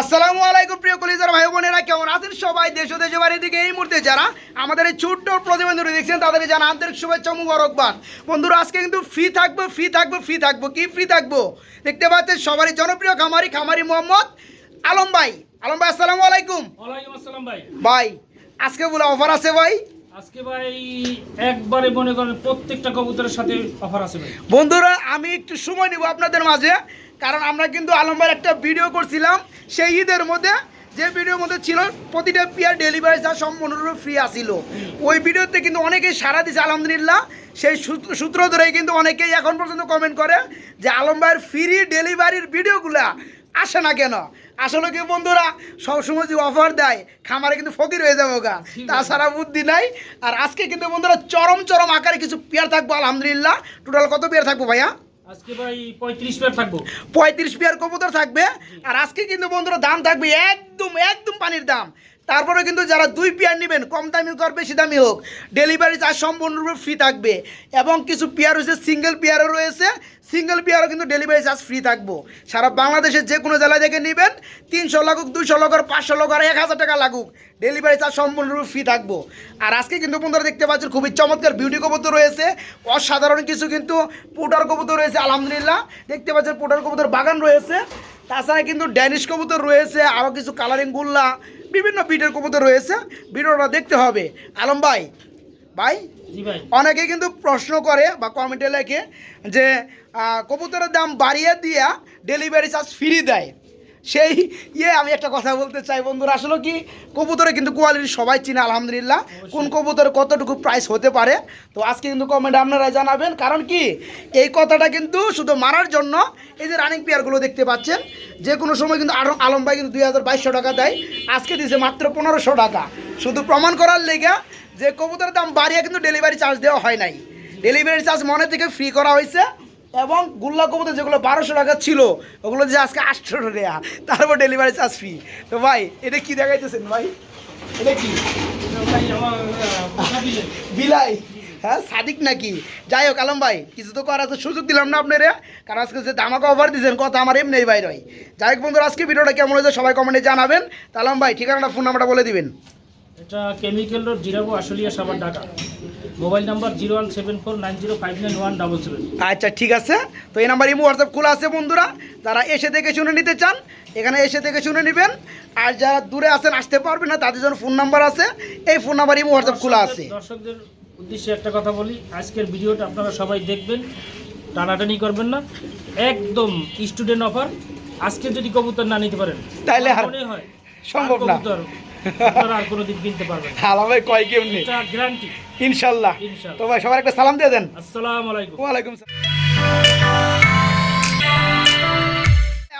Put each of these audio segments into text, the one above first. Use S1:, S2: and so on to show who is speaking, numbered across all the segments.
S1: আসসালামু আলাইকুম প্রিয় কলিজার ভাই বোনেরা কেমন আছেন সবাই? দেশ ও দেশে বাড়ির দিকে এই মুহূর্তে যারা আমাদের এই ছোট্ট প্রতিবন্ধী দেখছেন তাদের জানা আন্তরিক শুভেচ্ছা মুবারকবাদ। বন্ধুরা আজকে কিন্তু ফ্রি থাকব ফ্রি থাকব ফ্রি থাকব কি ফ্রি থাকব? দেখতে পাচ্ছেন সবারই জনপ্রিয় খামারি খামারি মোহাম্মদ আলম ভাই। আলম ভাই আসসালামু আলাইকুম।
S2: ওয়ালাইকুম আসসালাম ভাই।
S1: ভাই আজকে বলে অফার আছে ভাই?
S2: আজকে ভাই একবারে মনে করেন প্রত্যেকটা কবুতরের সাথে অফার আছে
S1: বন্ধুরা, আমি একটু সময় নিব আপনাদের মাঝে, কারণ আমরা কিন্তু আলমবার একটা ভিডিও করছিলাম। সেই ঈদের মধ্যে, যে ভিডিওর মধ্যে ছিল, প্রতিটা পিয়ার ডেলিভারি চার্জ সম্পূর্ণরূপে ফ্রি আসিল। ওই ভিডিওতে কিন্তু অনেকেই সারা দিছে, আলহামদুলিল্লাহ। সেই সূত্র- সূত্র ধরেই কিন্তু অনেকেই এখন পর্যন্ত কমেন্ট করে যে আলম ভাইয়ের ফ্রি ডেলিভারির ভিডিওগুলা আসে না কেন? আসলে কি বন্ধুরা সবসময় যে অফার দেয় খামারে কিন্তু ফকির হয়ে যাব গা। তাছাড়া বুদ্ধি নাই। আর আজকে কিন্তু বন্ধুরা চরম চরম আকারে কিছু পেয়ার থাকব আলহামদুলিল্লাহ। টোটাল কত পেয়ার থাকব ভাইয়া?
S2: আজকে ভাই পঁয়ত্রিশ পেয়ার থাকব।
S1: পঁয়ত্রিশ পেয়ার কবুতর থাকবে। আর আজকে কিন্তু বন্ধুরা দাম থাকবে একদম একদম পানির দাম। তারপরে কিন্তু যারা দুই পেয়ার নেবেন, কম দামি হোক আর বেশি দামি হোক ডেলিভারি চার্জ সম্পূর্ণরূপে ফ্রি থাকবে। এবং কিছু পেয়ার রয়েছে সিঙ্গেল পেয়ারও রয়েছে সিঙ্গেল পেয়ারও কিন্তু ডেলিভারি চার্জ ফ্রি থাকব। সারা বাংলাদেশের যে কোনো জেলা থেকে নেবেন, তিনশো লাগুক, দুইশো লাগুক পাঁচশো লাগুক, আর এক হাজার টাকা লাগুক ডেলিভারি চার্জ সম্পূর্ণরূপে ফ্রি থাকব। আর আজকে কিন্তু বন্ধুরা দেখতে পাচ্ছেন, খুবই চমৎকার বিউটি কবুতর রয়েছে, অসাধারণ কিছু কিন্তু পুটার কবুতর রয়েছে, আলহামদুলিল্লাহ। দেখতে পাচ্ছেন, পোটার কবুতর বাগান রয়েছে, তাছাড়া কিন্তু ড্যানিশ কবুতর রয়েছে, আরও কিছু কালারিং গুল্লা বিভিন্ন বিটের কবুতর রয়েছে। ভিডিওটা দেখতে হবে। আলম ভাই ভাই অনেকে কিন্তু প্রশ্ন করে বা কমেন্টে লেখে যে কবুতরের দাম বাড়িয়ে দিয়া ডেলিভারি চার্জ ফ্রি দেয়। সেই ইয়ে আমি একটা কথা বলতে চাই বন্ধুরা আসলে কি কবুতরে কিন্তু কোয়ালিটি সবাই চিনে আলহামদুলিল্লাহ। কোন কবুতরে কতটুকু প্রাইস হতে পারে তো আজকে কিন্তু কমেন্টে আপনারা জানাবেন। কারণ কি এই কথাটা কিন্তু শুধু মারার জন্য এই যে রানিং পেয়ারগুলো দেখতে পাচ্ছেন যে কোনো সময় কিন্তু আরও আলম ভাই কিন্তু দুই হাজার বাইশশো টাকা দেয় আজকে দিয়েছে মাত্র পনেরোশো টাকা। শুধু প্রমাণ করার লেগে যে কবুতরের দাম বাড়িয়ে কিন্তু ডেলিভারি চার্জ দেওয়া হয় নাই। ডেলিভারি চার্জ মনে থেকে ফ্রি করা হয়েছে। এবং গুল্লা কবুতর যেগুলো বারোশো টাকা ছিল, ওগুলো যে আজকে আটশো টাকা তারপর ডেলিভারি চার্জ ফ্রি তো ভাই, এটা কি দেখাইতেছেন ভাই? এটা কি?
S2: ভাই।
S1: বিলাই। হ্যাঁ সাদিক নাকি? যাই হোক, আলম ভাই, কিছু তো করার আছে, সুযোগ দিলাম না আপনারা। কারণ আজকে যে দামাকে অফার দিয়েছেন কথা আমার এমনি বাইর হয়। যাই হোক বন্ধুরা, আজকে ভিডিওটা কেমন হয়েছে সবাই কমেন্টে জানাবেন। তা আলম ভাই, ঠিকানাটা ফোন নাম্বারটা বলে দিবেন।
S2: এটা chemical road Zirabo Ashulia Savar Dhaka mobile number zero one seven four nine zero five nine one double seven
S1: আচ্ছা ঠিক আছে। তো এই নাম্বার ইমো হোয়াটসঅ্যাপ খোলা আছে বন্ধুরা। যারা এসে দেখে শুনে নিতে চান এখানে এসে দেখে শুনে নেবেন। আর যারা দূরে আছেন আসতে পারবেন না তাদের জন্য ফোন নাম্বার আছে। এই ফোন নাম্বার ইমো হোয়াটসঅ্যাপ খোলা আছে।
S2: দর্শকদের উদ্দেশ্যে একটা কথা বলি। আজকের ভিডিওটা আপনারা সবাই দেখবেন টানাটানি করবেন না। একদম স্টুডেন্ট অফার আজকে যদি কবুতর না নিতে পারেন
S1: আর
S2: মনে হয়
S1: সম্ভব না।
S2: আর কিনতে পারবেন না।
S1: আলম ভাই কয় কেমনি
S2: গ্যারান্টি
S1: ইনশাল্লাহ।
S2: ইনশাল্লাহ।
S1: তো ভাই সবার একটা সালাম দিয়ে দেন।
S2: আসসালামু আলাইকুম।
S1: ওয়ালাইকুম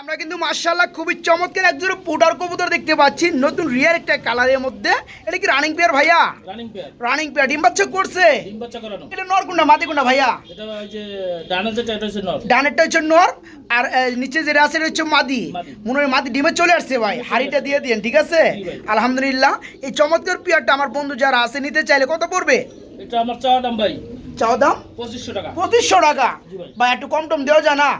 S1: আমরা কিন্তু মার্শাল্লাহ খুবই চমৎকার একজন পুটার কবুতর দেখতে পাচ্ছি। নতুন রিয়ার একটা কালারের মধ্যে। এটা কি রানিং পেয়ার ভাইয়া?
S2: রানিং পেয়ার
S1: রানিং পেয়ার ডিম বাচ্চা করছে?
S2: ডিম বাচ্চা করানো।
S1: এটা নর কোনটা? মাদি কোনটা ভাইয়া?
S2: এটা ওই যে ডানে যেটা এটা হচ্ছে নর।
S1: ডানেরটা হচ্ছে নর আর নিচে যেটা আছে এটা হচ্ছে মাদি। মনে হয় মাদি ডিমে চলে আসছে ভাই। হাড়িটা দিয়ে দিন ঠিক আছে? আলহামদুলিল্লাহ। এই চমৎকার পেয়ারটা আমার বন্ধু যারা আছে নিতে চাইলে কত পড়বে?
S2: এটা আমার চাওয়া দাম ভাই।
S1: চাও দাম?
S2: পঁচিশশো টাকা।
S1: পঁচিশশো টাকা?
S2: ভাই।
S1: ভাই একটু কম টম দেওয়া যায় না?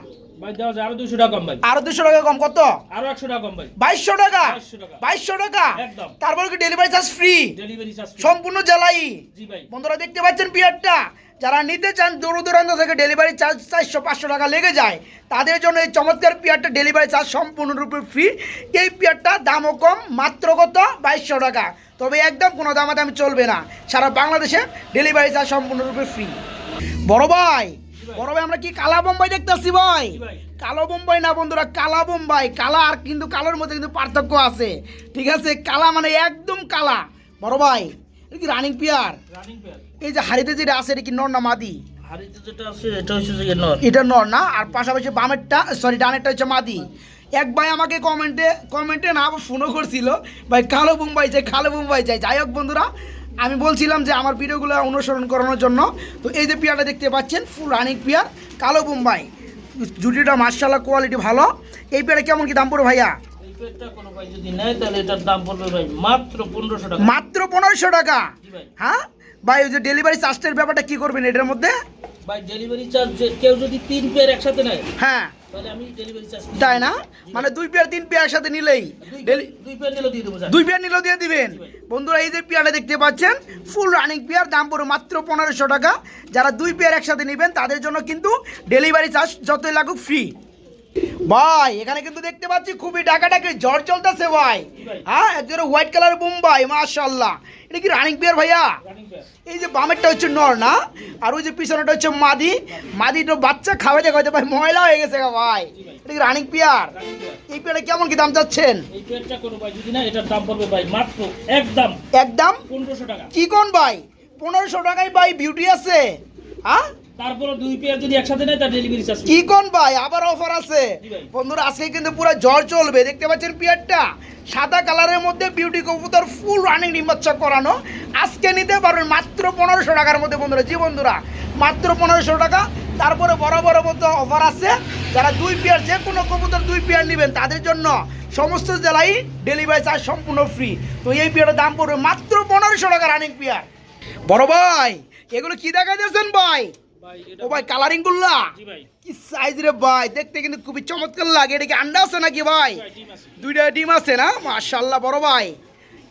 S2: ভাই আরও টাকা কম ভাই।
S1: আরও দুশো টাকা কম কত?
S2: আরও টাকা কম ভাই।
S1: বাইশশো টাকা?
S2: 2200 টাকা।
S1: বাইশশো টাকা?
S2: একদম।
S1: তারপরে কি delivery charge free
S2: delivery charge
S1: সম্পূর্ণ জেলাই
S2: জি ভাই।
S1: বন্ধুরা দেখতে পাচ্ছেন পিয়ারটা? যারা নিতে চান দূর দূরান্ত থেকে ডেলিভারি চার্জ চারশো পাঁচশো টাকা লেগে যায় তাদের জন্য এই চমৎকার পিয়ারটা ডেলিভারি চার্জ সম্পূর্ণরূপে ফ্রি এই পিয়ারটা দামও কম মাত্র কত? বাইশশো টাকা। তবে একদম কোনো দামাদামি চলবে না। সারা বাংলাদেশে ডেলিভারি চার্জ সম্পূর্ণরূপে ফ্রি বড় ভাই বড় ভাই আমরা কি কালা বোম্বাই দেখতেছি ভাই? কালো বোম্বাই না বন্ধুরা কালা বোম্বাই। কালা আর কিন্তু কালোর মধ্যে কিন্তু পার্থক্য আছে। ঠিক আছে? কালা মানে একদম কালা। বড় ভাই এটা কি রানিং পিয়ার? এই যে হাড়িতে যেটা আছে এটা কি নর না মাদি?
S2: এটা নর।
S1: না? আর পাশাপাশি বামেরটা সরি ডানেরটা হচ্ছে মাদি। এক ভাই আমাকে কমেন্টে কমেন্টে না ফোনও করছিল ভাই কালো বোম্বাই চাই কালো বোম্বাই চাই। যাই হোক বন্ধুরা আমি বলছিলাম যে আমার ভিডিওগুলো অনুসরণ করানোর জন্য। তো এই যে পিয়ারটা দেখতে পাচ্ছেন ফুল রানিং পিয়ার কালো বোম্বাই। জুটিটা মার্শাল্লাহ কোয়ালিটি ভালো। এই পেয়ারে কেমন কি দাম পড়বে ভাইয়া?
S2: মাত্র পনেরোশো টাকা।
S1: হ্যাঁ? ভাই ওই যে ডেলিভারি চার্জের ব্যাপারটা কি করবেন এটার মধ্যে?
S2: ভাই ডেলিভারি চার্জ কেউ যদি তিন পেয়ার একসাথে নেয়
S1: হ্যাঁ। তাই না? মানে দুই পেয়ার তিন পেয়ার একসাথে নিলেই।
S2: দুই পেয়ার নিলেও দিয়ে
S1: দিবেন। বন্ধুরা এই যে পেয়ারটা দেখতে পাচ্ছেন ফুল রানিং পেয়ার দাম পড়ে মাত্র পনেরোশো টাকা। যারা দুই পেয়ার একসাথে নেবেন তাদের জন্য কিন্তু ডেলিভারি চার্জ যতই লাগুক ফ্রি ভাই এখানে কিন্তু দেখতে পাচ্ছি খুবই ডাকাডাকি ঝড় চলতেছে ভাই। হ্যাঁ একজন হোয়াইট কালার বোম্বাই মাশাল্লাহ এটা কি রানিং পেয়ার ভাইয়া? এই যে বামেরটা হচ্ছে নর না? আর ওই যে পিছনেটা হচ্ছে মাদি। মাদি তো বাচ্চা খাওয়াতে খাওয়াতে ভাই? ময়লা হয়ে গেছে গা ভাই। এটা কি রানিং পেয়ার এই পেয়ারে কেমন কি দাম চাচ্ছেন?
S2: পেয়ারটা একদম
S1: একদম? কি কোন ভাই? পনেরোশো টাকায় ভাই বিউটি আছে। হ্যাঁ?
S2: তারপরে দুই পেয়ার যদি একসাথে নেয় তার ডেলিভারি চার্জ
S1: কি কোন ভাই? আবার অফার আছে। বন্ধুরা আজকে কিন্তু পুরো চলবে। দেখতে পাচ্ছেন পিয়ারটা? সাদা কালারের মধ্যে বিউটি কবুতর ফুল রানিং ডিম্বাচ্ছা করানো। আজকে নিতে পারবেন মাত্র পনেরোশো টাকার মধ্যে বন্ধুরা। জি বন্ধুরা মাত্র পনেরোশো টাকা। তারপরে বড় বড় মধ্যে অফার আছে। যারা দুই পেয়ার যে কোনো কবুতর দুই পেয়ার নেবেন তাদের জন্য সমস্ত জেলায় ডেলিভারি চার্জ সম্পূর্ণ ফ্রি তো এই পেয়ারের দাম পড়বে মাত্র পনেরোশো টাকা রানিং পেয়ার। বড় ভাই এগুলো কি দেখা যাচ্ছেন ভাই? ও ভাই। কালারিং গুল্লা? কি সাইজ রে ভাই দেখতে কিন্তু খুবই চমৎকার লাগে। এটা কি আন্ডা আছে নাকি ভাই। দুইটা ডিম আছে না? মাশাল্লাহ বড় ভাই।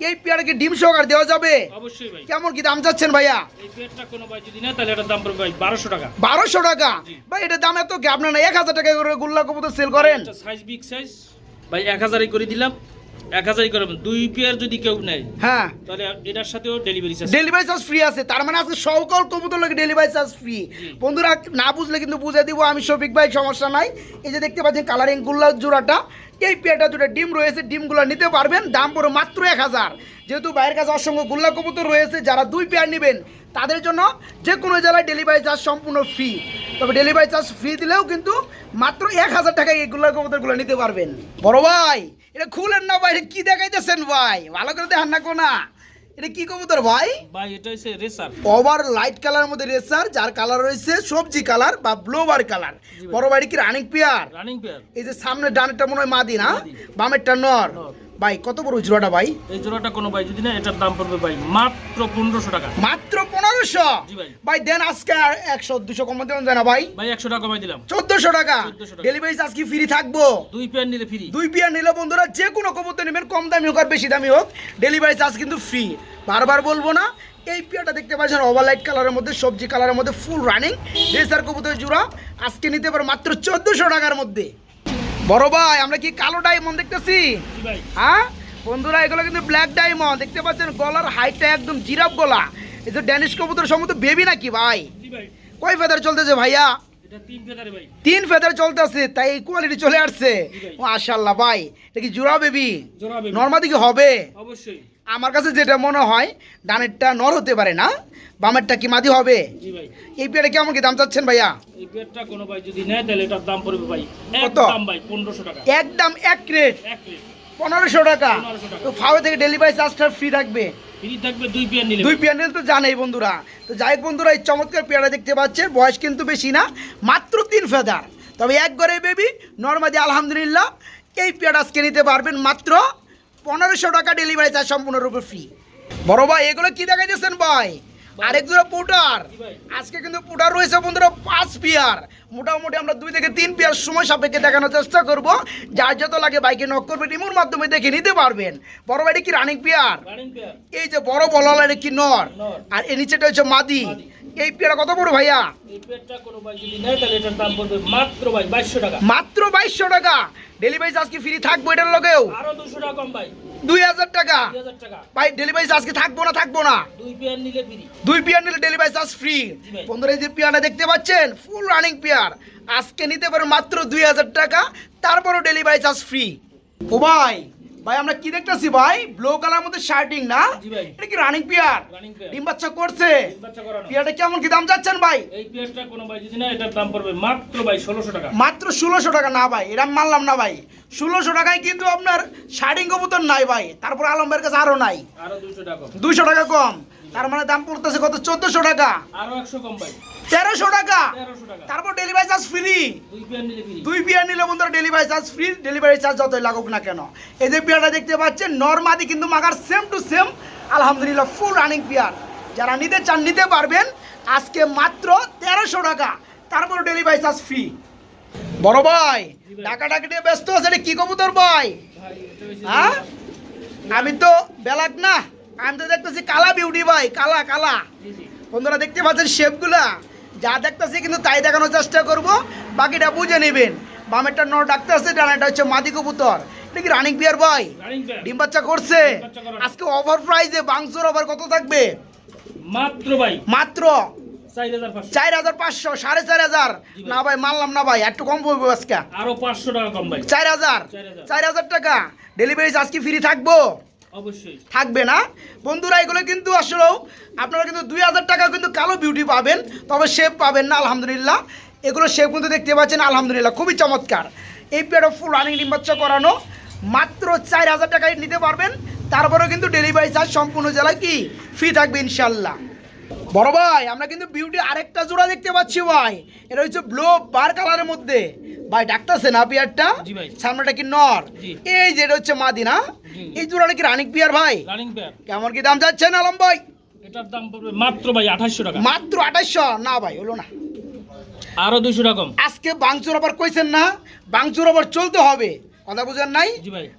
S1: এই পেয়ারকে ডিম সহকার দেওয়া যাবে?
S2: অবশ্যই ভাই।
S1: কেমন কি দাম চাচ্ছেন ভাইয়া?
S2: এই পেয়ারটা কোনো ভাই যদি নেয় তাহলে এটার দাম পড়বে ভাই বারোশো টাকা।
S1: বারোশো টাকা? ভাই এটা দাম এত কি আপনার না এক হাজার টাকা করে গুল্লা কবুতর সেল করেন?
S2: সাইজ বিগ সাইজ ভাই এক হাজারই করে দিলাম। এক হাজারই করে দুই পেয়ার যদি কেউ নেয়
S1: হ্যাঁ।
S2: তাহলে এটার সাথেও delivery charge
S1: delivery charge free আছে তার মানে আজকে সকল কবুতর লোক ডেলিভারি চার্জ ফ্রি বন্ধুরা না বুঝলে কিন্তু বুঝে দিব আমি শফিক ভাই সমস্যা নাই। এই যে দেখতে পাচ্ছেন কালারিং গুল্লা জোড়াটা এই পেয়ারটা দুটো ডিম রয়েছে ডিমগুলো নিতে পারবেন দাম পড়ো মাত্র এক হাজার। যেহেতু বাইরের কাছে অসংখ্য গুল্লা কবুতর রয়েছে যারা দুই পেয়ার নেবেন তাদের জন্য যে কোনো জেলায় ডেলিভারি চার্জ সম্পূর্ণ ফ্রি তবে ডেলিভারি চার্জ ফ্রি দিলেও কিন্তু মাত্র এক হাজার টাকায় এই গুল্লা কবুতরগুলো নিতে পারবেন। বড় ভাই এটা খুলেন না ভাই কি দেখাইতেছেন ভাই? ভালো করে দেখান না কোনা। এটা কি কবুতর ভাই?
S2: ভাই এটা হইছে রেসার।
S1: ওভার লাইট কালার মধ্যে রেসার যার কালার রয়েছে সবজি কালার বা ব্লোবার কালার বড় ভাই। কি রানিং পেয়ার
S2: রানিং পেয়ার
S1: এই যে সামনে ডানটা মনে হয় মাদি না? বামেরটা নর। ভাই কত বড় জোড়াটা ভাই?
S2: এই জোড়াটা কোনো ভাই যদি না এটার দাম পড়বে ভাই মাত্র পনেরোশো টাকা।
S1: মাত্র পনেরোশো?
S2: জি ভাই।
S1: ভাই দেন আজকে আর একশো দুশো কম দেন না ভাই।
S2: ভাই একশো টাকা কমাই দিলাম।
S1: চোদ্দশো টাকা।
S2: 1400 টাকা।
S1: ডেলিভারি চার্জ কি ফ্রি থাকব?
S2: দুই পেয়ার নিলে ফ্রি
S1: দুই পিয়ার নিলে বন্ধুরা যে কোনো কবুতর নেবেন কম দামি হোক আর বেশি দামি হোক ডেলিভারি চার্জ কিন্তু ফ্রি বারবার বলব না এই পিয়ারটা দেখতে পাচ্ছেন ওভারলাইট কালারের মধ্যে সবজি কালারের মধ্যে ফুল রানিং রেসার কবুতর জোড়া আজকে নিতে পারো মাত্র চোদ্দোশো টাকার মধ্যে। বড় ভাই আমরা কি কালো ডায়মন্ড দেখতেছি? হ্যাঁ? বন্ধুরা এগুলো কিন্তু ব্ল্যাক ডায়মন্ড দেখতে পাচ্ছেন গলার হাইটটা একদম জিরাফ গলা। এই যে ড্যানিশ কবুতর সম্ভবত বেবি নাকি ভাই? কয় ফেদার চলতেছে ভাইয়া?
S2: তিন ফেদারে
S1: চলতেছে তাই এই কোয়ালিটি চলে আসছে। মাশাল্লাহ ভাই। এটা কি জোড়া বেবি। নর্মাল দিকে হবে?
S2: অবশ্যই।
S1: আমার কাছে যেটা মনে হয় ডানেরটা নর হতে পারে না। বামেরটা কি মাদি হবে? এই পেয়ারে কেমন কি দাম চাচ্ছেন ভাইয়া?
S2: এই পেয়ারটা কোনো ভাই যদি নেয় তাহলে এটার দাম পড়বে ভাই
S1: কত?
S2: দাম ভাই পনেরোশো টাকা।
S1: একদম এক ক্রেট
S2: এক প্লেট
S1: পনেরোশো টাকা?
S2: 1500 টাকা।
S1: তো ফাওয়ে থেকে ডেলিভারি চার্জটা ফ্রি থাকবে?
S2: ফ্রি থাকবে দুই পেয়ার নিলে।
S1: তো জানেই বন্ধুরা। তো যাই বন্ধুরা এই চমৎকার পেয়ারা দেখতে পাচ্ছেন। বয়স কিন্তু বেশি না মাত্র তিন ফেদার। তবে এক ঘরে বেবি নর্মাদি আলহামদুলিল্লাহ এই পেয়ারা আজকে নিতে পারবেন মাত্র পনেরোশো টাকা ডেলিভারি চার্জ সম্পূর্ণরূপে ফ্রি বড় ভাই এগুলো কি দেখাইতেছেন ভাই? আরেক দুটো পুটার আজকে কিন্তু পুটার রয়েছে বন্ধুরা পাঁচ পেয়ার মোটামুটি আমরা দুই থেকে তিন পেয়ার সময় সাপেক্ষে দেখানোর চেষ্টা করব। যার যত লাগে বাইকে নক করবে রিমোর মাধ্যমে দেখে নিতে পারবেন। বড় ভাইটি কি রানিং পেয়ার এই যে বড় বলালের কি নর। আর এর নিচেটা হচ্ছে মাদি। এই পেয়ারা কত বড় ভাইয়া?
S2: ভাই মাত্র বাইশশো টাকা।
S1: মাত্র বাইশশো টাকা। ডেলিভারি চার্জ কি ফ্রি থাকব এটার লগেও?
S2: আরও দুশো টাকা
S1: দুই হাজার টাকা। ভাই ডেলিভারি চার্জ কি থাকব না থাকব না?
S2: দুই পেয়ার নিলে
S1: দুই পেয়ার নিলে ডেলিভারি চার্জ ফ্রি
S2: ভাই।
S1: বন্ধুরা পেয়ারটা দেখতে পাচ্ছেন ফুল রানিং পেয়ার আজকে নিতে পারেন মাত্র দুই হাজার টাকা তারপরও ডেলিভারি চার্জ ফ্রি ও ভাই ভাই আমরা কি দেখতেছি ভাই? ব্লু কালার মধ্যে শার্টিং না? এটা কি রানিং পেয়ার ডিম বাচ্চা করছে।
S2: করানো।
S1: কেমন কি দাম যাচ্ছেন ভাই?
S2: এই পেয়ারটা কোনো ভাই যদি নেয় এটার দাম পড়বে মাত্র ভাই ষোলোশো টাকা।
S1: মাত্র ষোলোশো টাকা না ভাই এটা মানলাম না ভাই। ষোলোশো টাকায় কিন্তু আপনার শার্টিং কবুতর নাই ভাই তারপর আলমের কাছে আরও নাই।
S2: আরও দুশো টাকা কম।
S1: দুইশো টাকা কম। তার মানে দাম পড়তেছে কত? চোদ্দশো টাকা।
S2: আরও একশো কম ভাই
S1: তেরোশো টাকা। তারপর ডেলিভারি চার্জ ফ্রি
S2: দুই পেয়ার নিলে ফ্রি
S1: দুই পিয়ার নিলে বন্ধুরা delivery charge free delivery charge যতই লাগুক না কেন। এই যে পিয়ারটা দেখতে পাচ্ছেন নর্মাদি কিন্তু মাগার সেম টু সেম আলহামদুলিল্লাহ ফুল রানিং পিয়ার যারা নিতে চান নিতে পারবেন। আজকে মাত্র তেরোশো টাকা। তারপর ডেলিভারি চার্জ ফ্রি বড় ভাই। টাকা টাকা নিয়ে ব্যস্ত আছে কি কবুতর ভাই? হ্যাঁ? আমি তো বেলাক না। আমি তো দেখতেছি কালা বিউটি ভাই কালা কালা। বন্ধুরা দেখতে পাচ্ছেন শেপগুলা যা দেখতেছি কিন্তু তাই দেখানোর চেষ্টা করব বাকিটা বুঝে নেবেন। বামেরটা নর ডাকতে আছে ডানাটা হচ্ছে মাদি কবুতর। এটা কি রানিং বিয়ার ভাই? ডিম বাচ্চা করছে। আজকে ওভার প্রাইজে বাংসুর ওভার কত থাকবে?
S2: মাত্র ভাই।
S1: মাত্র।
S2: চার হাজার পাঁচশো।
S1: সাড়ে চার হাজার। না ভাই মানলাম না ভাই একটু কম পড়বে আজকে।
S2: আরও পাঁচশো টাকা কম ভাই।
S1: চার হাজার।
S2: চার হাজার।
S1: টাকা। ডেলিভারি চার্জ কি ফ্রি থাকব?
S2: অবশ্যই।
S1: থাকবে না। বন্ধুরা, এগুলো কিন্তু আসলেও আপনারা কিন্তু দুই হাজার টাকা কিন্তু কালো বিউটি পাবেন, তবে শেপ পাবেন না, আলহামদুলিল্লাহ। এগুলো শেপ কিন্তু দেখতে পাচ্ছেন, আলহামদুলিল্লাহ, খুবই চমৎকার। এই পেয়ারটা ফুল রানিং ডিম করানো, মাত্র চার হাজার টাকায় নিতে পারবেন। তারপরেও কিন্তু ডেলিভারি চার্জ সম্পূর্ণ জেলায় কি? ফ্রি থাকবে ইনশাল্লাহ বড় ভাই, আমরা কিন্তু বিউটি আরেকটা জোড়া দেখতে পাচ্ছি, ভাই। এটা হচ্ছে ব্লো বার কালারের মধ্যে। ভাই ডাকতেছে না পিয়ারটা? সামনেটা কি নর? এই যে এটা হচ্ছে মাদি না এই জোড়াটা কি রানিক পিয়ার ভাই? কেমন কি দাম যাচ্ছেন আলম ভাই?
S2: এটার দাম পড়বে মাত্র ভাই আঠাশশো টাকা।
S1: মাত্র আঠাশশো না ভাই হলো না।
S2: আরও দুইশো টাকা কম।
S1: আজকে বাংচুর আবার কইছেন না? বাংচুর আবার চলতে হবে। কথা বুঝেন নাই?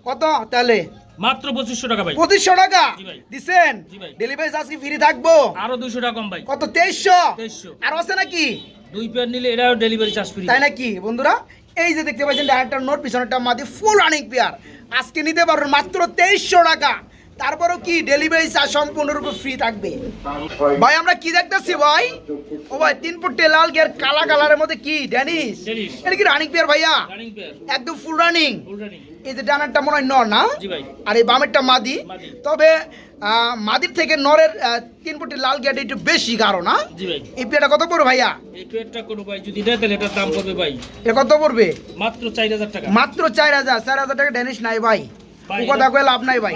S1: কত? তাহলে?
S2: মাত্র পঁচিশশো টাকা ভাই।
S1: পঁচিশশো টাকা?
S2: ভাই।
S1: ডেলিভারি চার্জ কি ফ্রি থাকব?
S2: আরও দুইশো টাকা ভাই।
S1: কত? তেইশশো?
S2: তেইশশো।
S1: আর আছে নাকি?
S2: দুই পেয়ার নিলে এটাও ডেলিভারি চার্জ ফ্রি
S1: তাই নাকি বন্ধুরা? এই যে দেখতে পাচ্ছেন ডাইরেক্টর নোট পিছনেরটা মাদি ফুল রানিং পেয়ার আজকে নিতে পারবেন মাত্র তেইশশো টাকা। তারপরেও কি ডেলিভারি চার্জ সম্পূর্ণরূপে ফ্রি থাকবে? ভাই আমরা কি দেখতেছি ভাই? ও ভাই তিন ফুটে লাল গিয়ার কালা কালারের মধ্যে কি?
S2: ড্যানিশ।
S1: এটা কি রানিং পেয়ার ভাইয়া? একদম ফুল রানিং এই যে ডানারটা মনে হয় নর না? আর এই বামেরটা মাদি। তবে মাদির থেকে নরের তিন ফুটে লাল গিয়ারটা একটু বেশি গাঢ় না? এই পেয়ারটা কত পড়বে ভাইয়া?
S2: এই পেয়ারটা কোনো ভাই যদি দেয় তাহলে এটার দাম পড়বে ভাই।
S1: এটা কত পড়বে?
S2: মাত্র চার হাজার টাকা।
S1: মাত্র চার হাজার। চার হাজার টাকা ড্যানিশ নাই ভাই। কথা কয়ে লাভ নাই ভাই।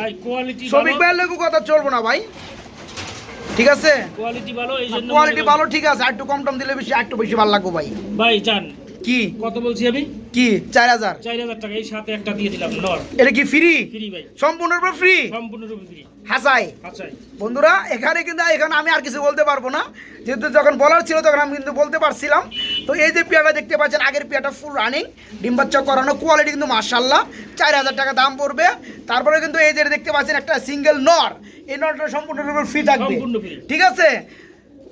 S1: শ্রমিক ভাইয়ের লোক কথা চলবো না ভাই। ঠিক আছে?
S2: কোয়ালিটি ভালো এই জন্য
S1: কোয়ালিটি ভালো ঠিক আছে একটু কম টম দিলে বেশি একটু বেশি ভালো লাগবে ভাই।
S2: ভাই জান
S1: কি?
S2: কত বলছি আমি?
S1: কি? চার হাজার।
S2: চার হাজার টাকা এই সাথে একটা দিয়ে দিলাম নর।
S1: এটা কি ফ্রি
S2: ফ্রি ভাই।
S1: সম্পূর্ণরূপে ফ্রি
S2: সম্পূর্ণরূপে ফ্রি
S1: হাসাই।
S2: আচ্ছা
S1: বন্ধুরা এখানে কিন্তু এখানে আমি আর কিছু বলতে পারব না। যেহেতু যখন বলার ছিল তখন আমি কিন্তু বলতে পারছিলাম। তো এই যে পেয়াটা দেখতে পাচ্ছেন আগের পেয়াটা ফুল রানিং ডিম বাচ্চা করানো কোয়ালিটি কিন্তু মার্শাল্লাহ চার হাজার টাকা দাম পড়বে। তারপরে কিন্তু এই যে দেখতে পাচ্ছেন একটা সিঙ্গেল নর এই নরটা সম্পূর্ণরূপে ফ্রি থাকবে।
S2: সম্পূর্ণ
S1: ঠিক আছে?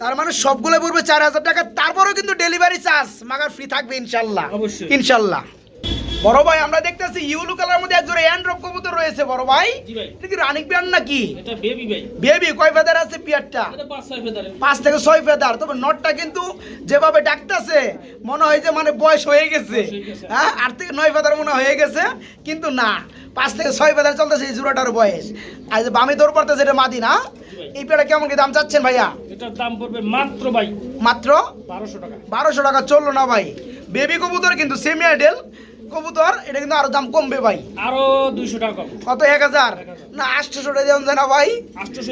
S1: তার মানে সবগুলো পড়বে চার হাজার টাকা। তারপরেও কিন্তু ডেলিভারি চার্জ মাগার ফ্রি থাকবে ইনশাল্লাহ ইনশাল্লাহ বড় ভাই আমরা দেখতেছি ইউলু কালার মধ্যে একজোড়া অ্যান্ড্রপ কবুতর রয়েছে বড় ভাই। এটা কি রানিং পেয়ার নাকি?
S2: এটা বেবি ভাই।
S1: বেবি কয় ফেদার আছে পিয়ারটা?
S2: এটা পাঁচ ছয় ফেদারের
S1: পাঁচ থেকে ছয় ফেদার তবে নটটা কিন্তু যেভাবে ডাকতেছে মনে হয় যে মানে বয়স হয়ে গেছে।
S2: হয়ে
S1: আট থেকে নয় ফেদার মনে হয়ে গেছে কিন্তু না পাঁচ থেকে ছয় ফেদার চলতেছে এই জোড়াটার বয়স। আর যে বামে দৌড় পড়তেছে এটা মাদি না? এই পেয়ারটা কেমন কি দাম চাচ্ছেন ভাইয়া?
S2: এটার দাম পড়বে মাত্র ভাই।
S1: মাত্র?
S2: বারোশো টাকা।
S1: বারোশো টাকা চলল না ভাই। বেবি কবুতর কিন্তু সেমি আইডেল কবুতর এটা কিন্তু আরও দাম কমবে ভাই।
S2: আরও দুইশো টাকা কম।
S1: কত? এক হাজার? না আটশোশো টাকা যায় না ভাই।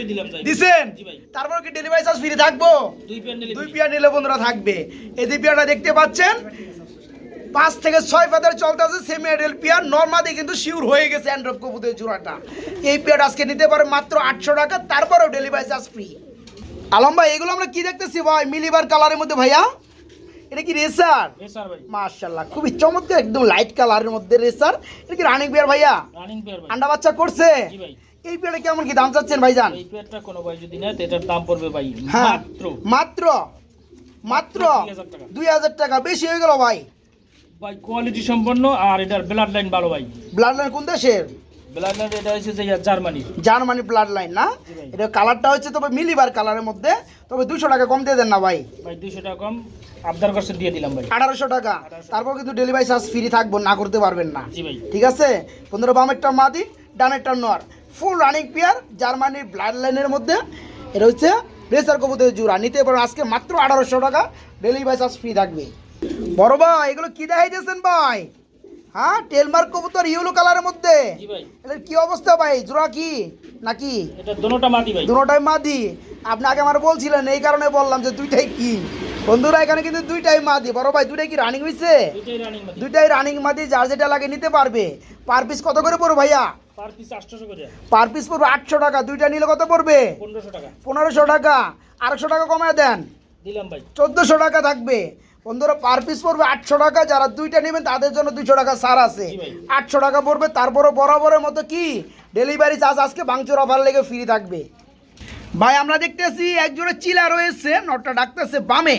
S2: দিলাম
S1: দিছেন? তারপর কি ডেলিভারি চার্জ ফ্রি থাকব?
S2: দুই পেয়ার নিলে
S1: বন্ধুরা থাকবে। এই দুই পেয়ারটা দেখতে পাচ্ছেন? পাঁচ থেকে ছয় ফেদার চলতে আছে সেমি এডেল পেয়ার নর্মাদি কিন্তু শিওর হয়ে গেছে অ্যান্ড্রপ কবুতের জোড়াটা। এই পেয়ার আজকে নিতে পারে মাত্র আটশো টাকা তারপরেও ডেলিভারি চার্জ ফ্রি আলম ভাই এগুলো আমরা কি দেখতেছি ভাই? মিলিবার কালারের মধ্যে ভাইয়া? এটা কি রেসার মার্শাল্লাহ খুবই চমৎকার একদম লাইট কালারের মধ্যে রেসার এটা কি রানিং পেয়ার ভাইয়া? আন্ডা বাচ্চা করছে? এই পেয়ারে কেমন কি দাম চাচ্ছেন ভাইজান?
S2: এই পেয়ারটা কোনো ভাই যদি নেয় এটার দাম পড়বে ভাই
S1: হ্যাঁ
S2: মাত্র।
S1: মাত্র মাত্র
S2: দুই হাজার টাকা।
S1: দুই হাজার টাকা বেশি হয়ে গেল ভাই।
S2: ভাই কোয়ালিটি সম্পন্ন আর এটার ব্লাড লাইন ভালো ভাই।
S1: ব্লাড লাইন কোন দেশের?
S2: ব্লাড লাইন এটা হচ্ছে যে জার্মানি
S1: জার্মানি ব্লাড লাইন না? এটা কালারটা হচ্ছে তবে মিলিবার কালারের মধ্যে। তবে দুশো টাকা কম দিয়ে দেন না ভাই।
S2: ভাই দুইশো টাকা কম। আবদার করছে দিয়ে দিলাম ভাই।
S1: আঠারোশো টাকা। তারপর কিন্তু ডেলিভারি চার্জ ফ্রি থাকব না করতে পারবেন না।
S2: জি ভাই।
S1: ঠিক আছে? পনেরো বামেরটা মাদি ডানেরটা নর ফুল রানিং পেয়ার জার্মানির ব্লাড লাইনের মধ্যে। এটা হচ্ছে রেসার কবুতরের জোড়া। নিতে পারেন আজকে মাত্র আঠারোশো টাকা। ডেলিভারি চার্জ ফ্রি থাকবে। বড় ভাই এগুলো কি দেখাইতেছেন ভাই? হ্যাঁ টেলমার্ক কবুতর ইউলো কালারের মধ্যে। এটার কি অবস্থা ভাই? জোড়া কি? নাকি?
S2: ভাই।
S1: মাদি। আপনি আগে আমার বলছিলেন এই কারণে বললাম যে দুইটাই কি? বন্ধুরা এখানে কিন্তু দুইটাই মাদি। বড় ভাই দুইটাই কি রানিং হয়েছে
S2: দুইটাই রানিং
S1: মাদি। যার যেটা লাগে নিতে পারবে। পার পিস কত করে পড়বে ভাইয়া?
S2: পার পিস
S1: পড়বে আটশো টাকা। দুইটা নিলে কত পড়বে?
S2: পনেরোশো টাকা।
S1: পনেরোশো টাকা। আড়াইশো টাকা কমায় দেন।
S2: দিলাম ভাই।
S1: চোদ্দোশো টাকা থাকবে। বন্ধুরা পার পিস পড়বে আটশো টাকা। যারা দুইটা নেবেন তাদের জন্য দুইশো টাকা সার আছে। আটশো টাকা পড়বে। তারপরে বরাবরের মতো কি? ডেলিভারি চার্জ আজকে বাংচুর অফার লেগে ফ্রি থাকবে। ভাই আমরা দেখতেছি একজোড়া চিলা রয়েছে। নটটা ডাকতেছে বামে।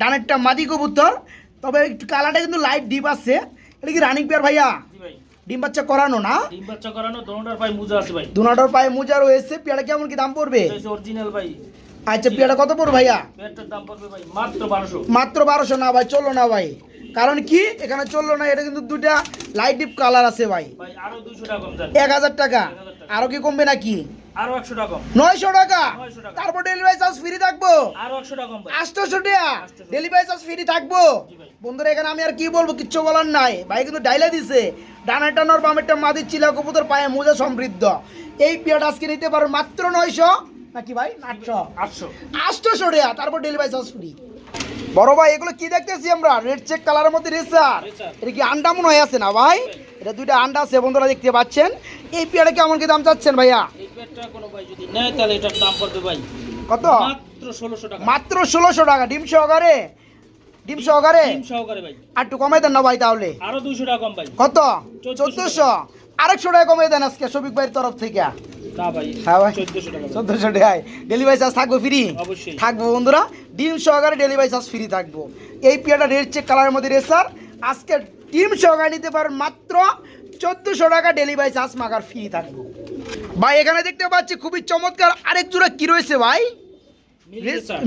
S1: ডানেরটা মাদি কবুতর। তবে একটু কালারটা কিন্তু লাইট ডিপ আছে। এটা কি রানিং পেয়ার ভাইয়া? ডিম বাচ্চা করানো না?
S2: ডিম বাচ্চা করানো দোনোটার ভাই মুজা আছে ভাই।
S1: দুনাটোর পায়ে মোজা রয়েছে। পেয়ারা কেমন কি দাম পড়বে?
S2: অরিজিনাল ভাই।
S1: আচ্ছা পেয়ারা কত পড়বে ভাইয়া?
S2: মাত্র বারোশো।
S1: না ভাই চলল না ভাই। কারণ কি? এখানে চলল না এটা কিন্তু দুইটা লাইট ডিপ কালার আছে ভাই। এক হাজার টাকা। আরও কি কমবে নাকি?
S2: আরও একশো টাকা
S1: নয়শো টাকা? তারপর ডেলিভারি চার্জ ফ্রি থাকব?
S2: আরও একশো টাকা
S1: আটশোশো টাকা? ডেলিভারি চার্জ ফ্রি থাকব? বন্ধুরা এখানে আমি আর কি বলব? কিচ্ছু বলার নাই। ভাই কিন্তু ডাইলা দিছে। ডানার টানোর বামেরটা মাদির চিলা কবুতর পায়ে মোজা সমৃদ্ধ। এই পিয়াটা আজকে নিতে পারো মাত্র নয়শো। নাকি ভাই? আটশো।
S2: আটশো।
S1: আটশোশো টাকা তারপর ডেলিভারি চার্জ ফ্রি বড় ভাই এগুলো কি দেখতেছি আমরা? রেড চেক কালারের মধ্যে রেসার এটা কি আন্ডা মনে হয় আছে না ভাই? এটা দুইটা আন্ডা আছে বন্ধুরা দেখতে পাচ্ছেন। এই পেয়ারা কেমন কি দাম চাচ্ছেন ভাইয়া?
S2: এই পেয়ারটা কোনো ভাই যদি নেয় তাহলে এটার দাম পড়বে ভাই
S1: কত?
S2: মাত্র ষোলোশো টাকা।
S1: মাত্র ষোলোশো টাকা ডিম সহকারে? ডিম সহকারে?
S2: ডিম সহকারে ভাই।
S1: আর একটু কমাই দেন না ভাই তাহলে?
S2: আরও দুইশো টাকা কম ভাই।
S1: কত?
S2: 1400
S1: চোদ্দশো? আরেকশো টাকা কমাই দেন আজকে শফিক ভাইয়ের তরফ থেকে।
S2: চোদ্দশো
S1: টাকায় ডেলিভারি চার্জ থাকব ফ্রি থাকব বন্ধুরা ডিম সহকারে ডেলিভারি চার্জ ফ্রি থাকব। এই পিয়াটা রেড চেক কালারের মধ্যে রেসার আজকে ডিম সহকারে নিতে পারেন মাত্র চোদ্দোশো টাকা ডেলিভারি চার্জ মাগার ফ্রি থাকব। ভাই এখানে দেখতে পাচ্ছি খুবই চমৎকার আরেক জোড়া কি রয়েছে ভাই।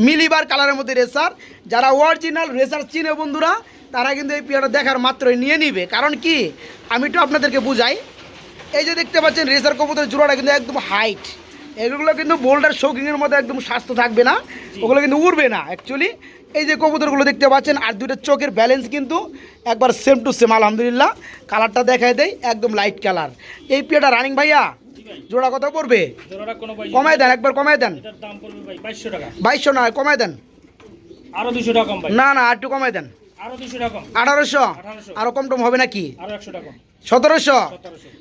S1: মিলিবার কালারের মধ্যে রেসার যারা অরিজিনাল রেসার চিনে বন্ধুরা তারা কিন্তু এই পিয়াটা দেখার মাত্রই নিয়ে নিবে। কারণ কি? আমি একটু আপনাদেরকে বুঝাই। এই যে দেখতে পাচ্ছেন রেসার কবুতরের জোড়াটা কিন্তু একদম হাইট এগুলো কিন্তু বোল্ডার শৌকিংয়ের মধ্যে একদম স্বাস্থ্য থাকবে না ওগুলো কিন্তু উড়বে না অ্যাকচুয়ালি এই যে কবুতরগুলো দেখতে পাচ্ছেন আর দুটো চোখের ব্যালেন্স কিন্তু একবার সেম টু সেম আলহামদুলিল্লাহ। কালারটা দেখায় দেয় একদম লাইট কালার এই পিয়াটা রানিং ভাইয়া জোড়া কত পড়বে? কমায় দেন একবার কমায় দেন।
S2: বাইশশো
S1: না কমায় দেন।
S2: আরও
S1: না না একটু কমায় দেন। আঠারোশো? আরও কম টম হবে নাকি? সতেরোশো?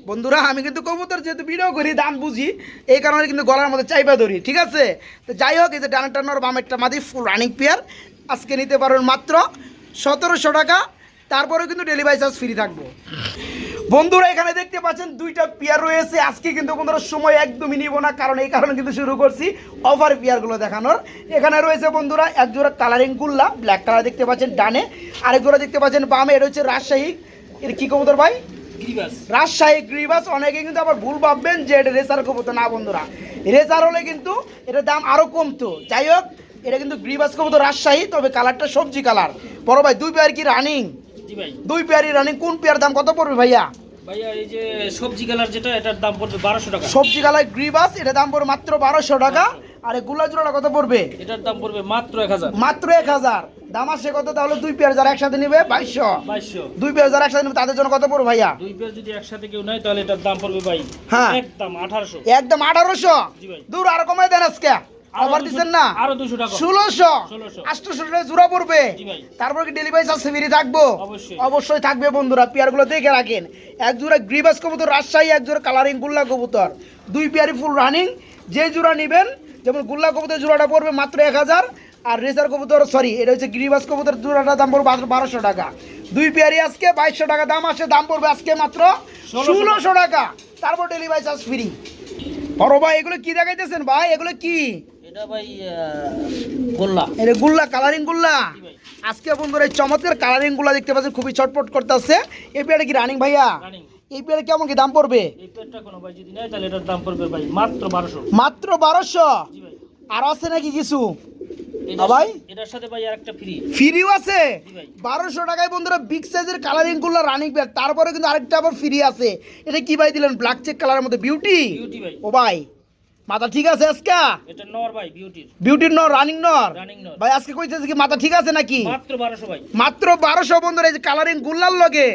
S1: বন্ধুরা আমি কিন্তু কবুতর যেহেতু ভিডিও করি দাম বুঝি এই কারণে কিন্তু গলার মধ্যে চাইবা ধরি ঠিক আছে? তো যাই হোক এই যে ডানা টানার বামেরটা মাদি ফুল রানিং পেয়ার আজকে নিতে মাত্র সতেরোশো টাকা। তারপরে কিন্তু ডেলিভারি চার্জ ফ্রি থাকব। বন্ধুরা এখানে দেখতে পাচ্ছেন দুইটা পেয়ার রয়েছে। আজকে কিন্তু বন্ধুরা সময় একদমই নিব না কারণ এই কারণে কিন্তু শুরু করছি অফার পেয়ারগুলো দেখানোর। এখানে রয়েছে বন্ধুরা এক জোড়া কালারিং গুল্লা ব্ল্যাক কালার দেখতে পাচ্ছেন ডানে। আরেক জোড়া দেখতে পাচ্ছেন বামে এটা হচ্ছে রাজশাহী এর কি কবুতর ভাই? রাজশাহী গ্রিবাস অনেকে কিন্তু আবার ভুল ভাববেন যে এটা রেসার কবুতর না বন্ধুরা। রেসার হলে কিন্তু এটার দাম আরও কমতো। যাই হোক এটা কিন্তু গ্রিবাস কবুতর রাজশাহী তবে কালারটা সবজি কালার বড় ভাই দুই পেয়ার কি রানিং দুই পেয়ারই রানিং কোন পেয়ার দাম কত পড়বে ভাইয়া?
S2: ভাইয়া এই যে সবজি যেটা এটার দাম পড়বে বারোশো টাকা।
S1: সবজি কালার গ্রিবাস এটা দাম পড়বে মাত্র বারোশো টাকা। আরগুলা জোড়াটা কত পড়বে?
S2: এটার দাম পড়বে মাত্র এক হাজার।
S1: মাত্র এক হাজার। দাম আসে কত তাহলে? দুই পেয়ার যারা একসাথে নিবে বাইশশো।
S2: বাইশশো।
S1: দুই পেয়ার যারা একসাথে নিবে তাদের জন্য কত পড়বে ভাইয়া?
S2: দুই পেয়ার যদি একসাথে কেউ নেয় তাহলে এটার দাম পড়বে ভাই
S1: হ্যাঁ।
S2: একদম আঠারোশো।
S1: একদম আঠারোশো? দূর আরও কমাই দেন আজকে। অফার দিচ্ছেন না?
S2: আরও দুশো টাকা।
S1: ষোলোশো?
S2: 1600
S1: আটশোশো টাকা জোড়া পড়বে। তারপর কি ডেলিভারি চার্জ ফ্রি থাকব?
S2: অবশ্যই।
S1: থাকবে বন্ধুরা পেয়ারগুলো দেখে রাখেন। এক জোড়া গ্রিবাস কবুতর রাজশাহী এক জোড়া কালারিং গুল্লা কবুতর। দুই পেয়ারি ফুল রানিং যে জোড়া নেবেন যেমন গুল্লা কবুতর জোড়াটা পড়বে মাত্র এক হাজার। আর রেসার কবুতর সরি এটা হচ্ছে গ্রিবাস কবুতর জোড়াটা দাম পড়বে বারোশো টাকা। দুই পেয়ারি আজকে বাইশশো টাকা দাম আসে দাম পড়বে আজকে মাত্র ষোলোশো টাকা। তারপর ডেলিভারি চার্জ ফ্রি বড় ভাই এগুলো কি দেখাইতেছেন ভাই? এগুলো কি?
S2: এটা ভাই গোল্লা।
S1: এটা গুল্লা কালারিং গুল্লা। আজকে বন্ধুরা এই চমৎকার কালারিংগুলা দেখতে পাচ্ছেন খুবই ছটপট করতেছে। এই পেয়ারে কি রানিং ভাইয়া?
S2: রানিং
S1: এই পেয়ারে কেমন কি দাম পড়বে?
S2: এই পেয়ারটা কোনো ভাই যদি নেয় তাহলে এটার দাম পড়বে ভাই মাত্র
S1: আর আছে নাকি কিছু? ভাই?
S2: এটার সাথে ভাই আর ফ্রি
S1: ফ্রিও আছে? টাকায় বন্ধুরা বিগ সাইজের কালারিংগুলো রানিং তারপরে কিন্তু আরেকটা আবার ফ্রি আছে। এটা কি ভাই দিলেন? ব্ল্যাক চেক কালারের মধ্যে বিউটি
S2: বিউটি ভাই।
S1: ও ভাই। মাথা ঠিক আছে আজকে?
S2: এটা নর ভাই বিউটির
S1: বিউটির নর রানিং নর?
S2: রানিং নর।
S1: ভাই আজকে কইতেছে কি মাথা ঠিক আছে নাকি?
S2: মাত্র বারোশো ভাই।
S1: মাত্র বারোশো বন্ধুরা এই যে কালারিং গুল্লার লগে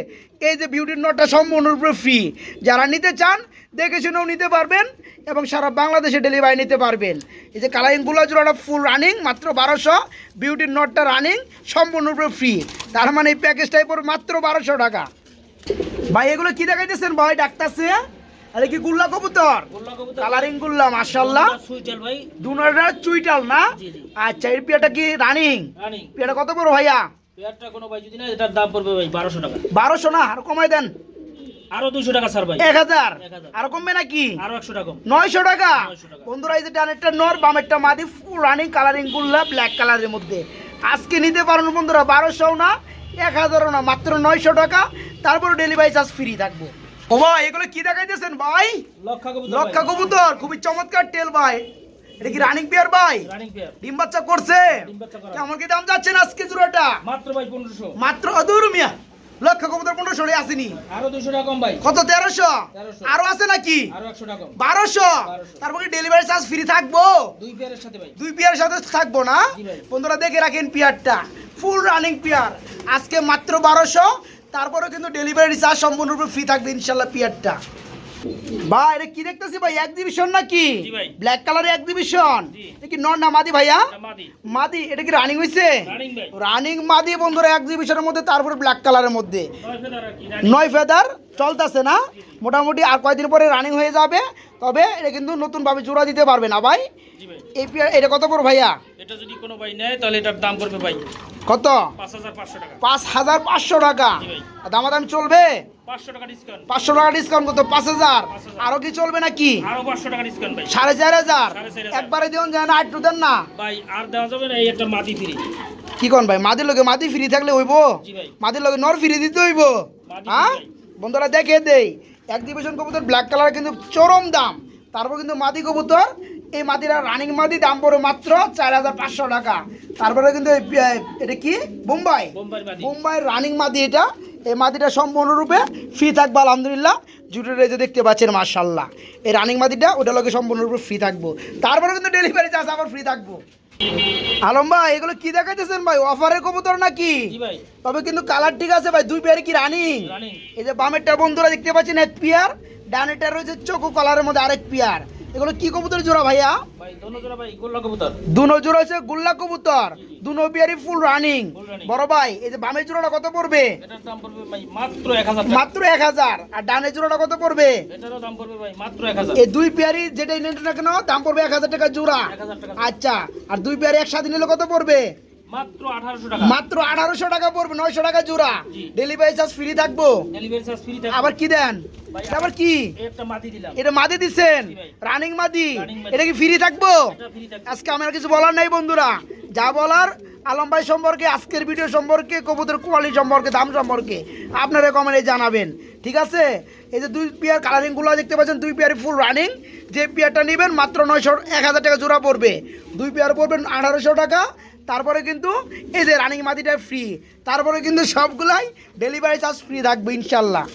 S1: এই যে বিউটির নোটটা সম্পূর্ণরূপে ফ্রি যারা নিতে চান দেখে শুনেও নিতে পারবেন এবং সারা বাংলাদেশে ডেলিভারি নিতে পারবেন। এই যে কালারিংগুলা জোড়াটা ফুল রানিং মাত্র বারোশো। বিউটির নোটটা রানিং সম্পূর্ণরূপে ফ্রি তার মানে এই প্যাকেজটাই পড়বে মাত্র বারোশো টাকা। ভাই এগুলো কি দেখাইতেছেন ভাই ডাক্তারছে আরে কি গুল্লা কবুতর? কালারিং গুল্লা মার্শাল্লাহ
S2: সুইটাল ভাই।
S1: দুনাটা চুইটাল না। আচ্ছা এর পিয়াটা কি রানিং? কত বড় ভাইয়া?
S2: পেয়ারটা কোনো ভাই যদি না এটার দাম পড়বে ভাই বারোশো টাকা।
S1: বারোশো না? আর কমাই দেন।
S2: আরও দুশো টাকা স্যার ভাই।
S1: এক হাজার?
S2: এক হাজার।
S1: আর কমবে নাকি?
S2: আরও একশো টাকা
S1: নয়শো টাকা?
S2: 900 টাকা।
S1: বন্ধুরা এই যে ডানেরটা নর বামেরটা মাদি ফুল রানিং কালারিং গুল্লা ব্ল্যাক কালারের মধ্যে। আজকে নিতে পারেন বন্ধুরা বারোশো না এক হাজারও না মাত্র নয়শো টাকা। তারপর ডেলিভারি চার্জ ফ্রি থাকব। ও ভাই এগুলো কি দেখাইতেছেন ভাই?
S2: লক্ষা কবুতর
S1: খুবই চমৎকার টেল ভাই। এটা কি রানিং পেয়ার ভাই? ডিম বাচ্চা করছে। কেমন কি দাম যাচ্ছেন আজকে জোড়াটা?
S2: মাত্র ভাই পনেরোশো।
S1: মাত্র অদূর মিয়া। লক্ষ কবুতর পনেরো সরে আসেনি।
S2: আরও দুশো টাকা ভাই।
S1: কত তেরোশো? আরও আছে নাকি। বারোশো?
S2: 1200
S1: তারপরে ডেলিভারি চার্জ ফ্রি থাকব?
S2: দুই পেয়ারের সাথে ভাই।
S1: দুই পিয়ার সাথে থাকব না? বন্ধুরা দেখে রাখেন পিয়ারটা। Full running pair. আজকে মাত্র বারোশো। তারপরে কিন্তু ডেলিভারি চার্জ সম্পূর্ণরূপে ফ্রি থাকবে ইনশাল্লাহ পিয়ারটা ভাই এটা কি দেখতেছি ভাই? এক্সিবিশন নাকি?
S2: জি ভাই।
S1: ব্ল্যাক কালারের এক্সিবিশন কি নর না মাদি ভাইয়া?
S2: মাদি।
S1: মাদি এটা কি রানিং হয়েছে
S2: রানিং ভাই।
S1: রানিং মাদি বন্ধুরা এক্সিবিশনের মধ্যে তারপরে ব্ল্যাক কালারের মধ্যে।
S2: নয় ফেদার?
S1: চলতেছে না। মোটামুটি আর কয়দিন পরে রানিং হয়ে যাবে। তবে এটা কিন্তু নতুনভাবে জোড়া দিতে পারবে না ভাই। এই এটা কত পড়ো ভাইয়া?
S2: এটা যদি কোনো ভাই নেয় তাহলে এটার দাম পড়বে ভাই।
S1: কত?
S2: পাঁচ হাজার পাঁচশো টাকা।
S1: দামাদামি চলবে?
S2: পাঁচশো টাকা ডিসকাউন্ট
S1: করতে পাঁচ হাজার।
S2: 5,000
S1: আরও কি চলবে নাকি? সাড়ে চার হাজার। একবারে দিন যায় না আটটু দেন না।
S2: ভাই আর দেওয়া যাবে না এই একটা মাদি ফ্রি
S1: কি কোন ভাই? মাদির লোকে মাদি ফ্রি থাকলে হইব? মাদির লোকে নর ফ্রি দিতে হইব? হ্যাঁ? বন্ধুরা দেখে দেই। এক্সিবিশন কবুতর ব্ল্যাক কালার কিন্তু চরম দাম। তারপর কিন্তু মাদি কবুতর এই মাদিরা রানিং মাদি দাম পড়ে মাত্র চার হাজার পাঁচশো টাকা। তারপরে কিন্তু এটা কি? বোম্বাই।
S2: বোম্বাই
S1: রানিং মাদি এটা। এই মাদিটা সম্পূর্ণরূপে ফ্রি থাকবে আলহামদুলিল্লাহ। জুটের রেজে দেখতে পাচ্ছেন মার্শাল্লাহ এই রানিং মাদিটা ওটা লোকে সম্পূর্ণরূপে ফ্রি থাকব। তারপরে কিন্তু ডেলিভারি চার্জ আবার ফ্রি থাকব। আলম ভাই এগুলো কি দেখাইতেছেন ভাই? অফারের কবুতর নাকি? তবে কিন্তু কালার ঠিক আছে ভাই দুই পেয়ারে কি রানিং
S2: রানিং
S1: এই যে বামেরটা বন্ধুরা দেখতে পাচ্ছেন এক পিয়ার ডানেরটা রয়েছে চকু কালারের মধ্যে আরেক পিয়ার। এগুলো কি কবুতর জোড়া ভাইয়া?
S2: ভাই দোনো জোড়া ভাই গোল্লা কবুতর।
S1: দুনো জোড়া হচ্ছে গুল্লা কবুতর। দুনো পিয়ারি ফুল রানিং বড় ভাই এই যে বামের জোড়াটা কত পড়বে?
S2: মাত্র এক হাজার
S1: আর ডানের জোড়াটা কত পড়বে? এই দুই পেয়ারি যেটাই নেন না কেন দাম পড়বে এক হাজার টাকা জোড়া। আচ্ছা আর দুই পেয়ারি একসাথে নিলে কত পড়বে?
S2: মাত্র আঠারোশো টাকা।
S1: পড়বে নয়শো টাকা জোড়া। ডেলিভারি চার্জ ফ্রি থাকব? আবার কি দেন? আবার কি? এটা মাদি দিচ্ছেন রানিং মাদি? এটা কি ফ্রি থাকব?
S2: এটা ফ্রি থাকবে।
S1: আজকে আমার কিছু বলার নাই বন্ধুরা। যা বলার আলম ভাই সম্পর্কে আজকের ভিডিও সম্পর্কে কবুতর কোয়ালিটি সম্পর্কে দাম সম্পর্কে আপনারা কমেন্টে জানাবেন। ঠিক আছে? এই যে দুই পেয়ার কালারিংগুলো দেখতে পাচ্ছেন দুই পেয়ার ফুল রানিং যে পেয়ারটা নেবেন মাত্র নয়শো এক হাজার টাকা জোড়া পড়বে। দুই পেয়ার পড়বেন আঠারোশো টাকা। তারপরে কিন্তু এই যে রানিং মাদিটা ফ্রি তারপরে কিন্তু সবগুলাই ডেলিভারি চার্জ ফ্রি থাকবে ইনশাল্লাহ।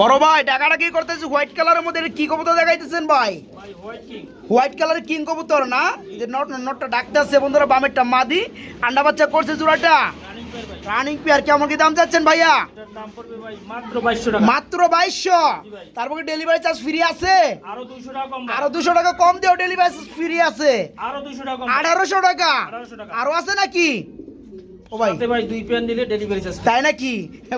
S1: বড় ভাই, টাকাটা কি করতেছে হোয়াইট কালারের মধ্যে কি কবুতর দেখাইতেছেন ভাই?
S2: হোয়াইট
S1: কালারের কিং কবুতর না? যে নট নটটা ডাকতে আসছে বন্ধুরা, বামেরটা মাদি। আন্ডা বাচ্চা করছে জোড়াটা
S2: রানিং পেয়ার
S1: কেমন কি দাম চাচ্ছেন ভাইয়া?
S2: মাত্র বাইশশো।
S1: তারপরে ডেলিভারি চার্জ ফ্রি আছে? আরও দুশো টাকা কম দেও ডেলিভারি চার্জ ফ্রি আছে। আঠারোশো টাকা? আরও আছে নাকি? ও ভাই।
S2: ভাই দুই পেয়ার নিলে ডেলিভারি চার্জ
S1: তাই নাকি?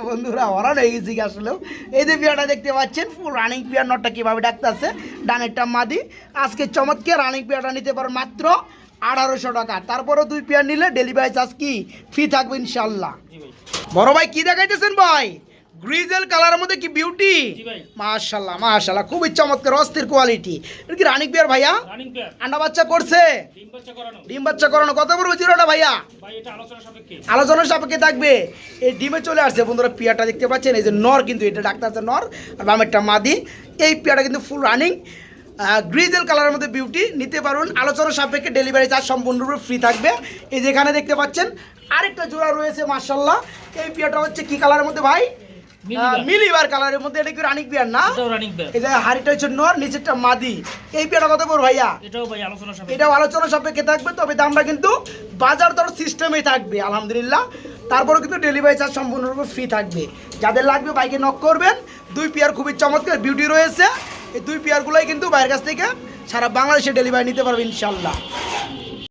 S1: বন্ধুরা হরান হয়ে গেছি আসলেও এই যে পিয়ারটা দেখতে পাচ্ছেন ফুল রানিং পিয়ার নটটা কীভাবে ডাকতে আছে ডানেরটা মাদি। আজকে চমৎকার রানিং পিয়ারটা নিতে পারো মাত্র আঠারোশো টাকা। তারপরেও দুই পেয়ার নিলে ডেলিভারি চার্জ কি? ফ্রি থাকবে ইনশাল্লাহ বড় ভাই কি দেখাইতেছেন ভাই? গ্রিজেল কালারের মধ্যে কি বিউটি মাশাল্লাহ মাশাল্লাহ খুবই চমৎকার অস্থির কোয়ালিটি এটা কি রানিং পিয়ার ভাইয়া? আন্ডা বাচ্চা করছে?
S2: ডিম বাচ্চা করানো।
S1: ডিম বাচ্চা করানো। কত বড় জিরোটা ভাইয়া? আলোচনার সাপেক্ষে থাকবে। এই ডিমে চলে আসছে। বন্ধুরা পিয়াটা দেখতে পাচ্ছেন? এই যে নর কিন্তু এটা ডাক্তার আছে নর আর বামেরটা মাদি। এই পিয়াটা কিন্তু ফুল রানিং গ্রিজেল কালারের মধ্যে বিউটি নিতে পারুন। আলোচনার সাপেক্ষে ডেলিভারি চার্জ সম্পূর্ণরূপে ফ্রি থাকবে। এই যে এখানে দেখতে পাচ্ছেন আরেকটা জোড়া রয়েছে মার্শাল্লাহ এই পিয়াটা হচ্ছে কি কালারের মধ্যে ভাই?
S2: মিলিবার।
S1: কালারের মধ্যে এটা কি রানিং পিয়ার না? এই যে হাড়িটা হচ্ছে নর নিচেরটা মাদি। এই পিয়াটা কত বড় ভাইয়া?
S2: এটাও ভাই আলোচনা সাপেক্ষে।
S1: এটাও আলোচনা সাপেক্ষে থাকবে তবে দামটা কিন্তু বাজার দর সিস্টেমে থাকবে আলহামদুলিল্লাহ। তারপরে কিন্তু ডেলিভারি চার্জ সম্পূর্ণরূপে ফ্রি থাকবে। যাদের লাগবে বাইকে নক করবেন। দুই পেয়ার খুবই চমৎকার বিউটি রয়েছে। এই দুই পেয়ারগুলোই কিন্তু বাইরের কাছ থেকে সারা বাংলাদেশে ডেলিভারি নিতে পারবে ইনশাল্লাহ